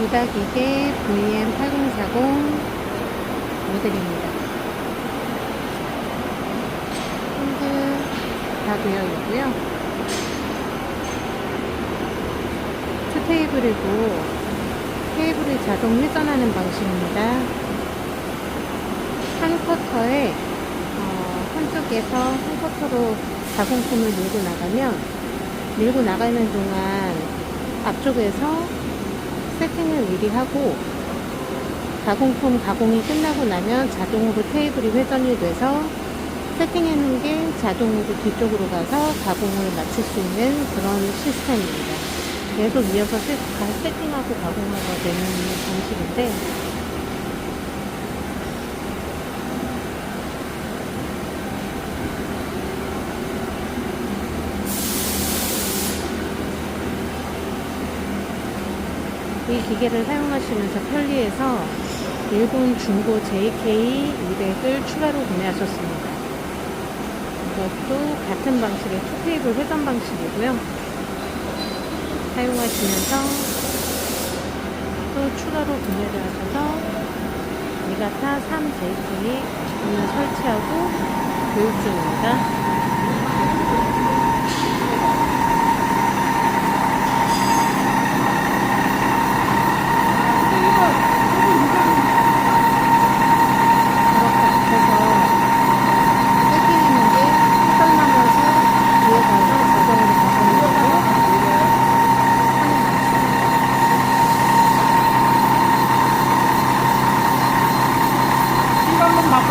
무다기계 VM8040 모델입니다. 핸드 다 되어 있고요. 투 테이블이고 테이블을 자동 회전하는 방식입니다. 한 커터에 어, 한쪽에서 한 커터로 가공품을 밀고 나가면 밀고 나가는 동안 앞쪽에서 세팅을 미리 하고 가공품 가공이 끝나고 나면 자동으로 테이블이 회전이 돼서 세팅해 놓은 게 자동으로 뒤쪽으로 가서 가공을 마칠 수 있는 그런 시스템입니다. 계속 이어서 세팅하고 가공하가 되는 방식인데 이 기계를 사용하시면서 편리해서 일본 중고 JK 200을 추가로 구매하셨습니다. 이것도 같은 방식의 투테이블 회전 방식이고요. 사용하시면서 또 추가로 구매를 하셔서 미가타 3 JK 오늘 설치하고 교육 중입니다. Come on.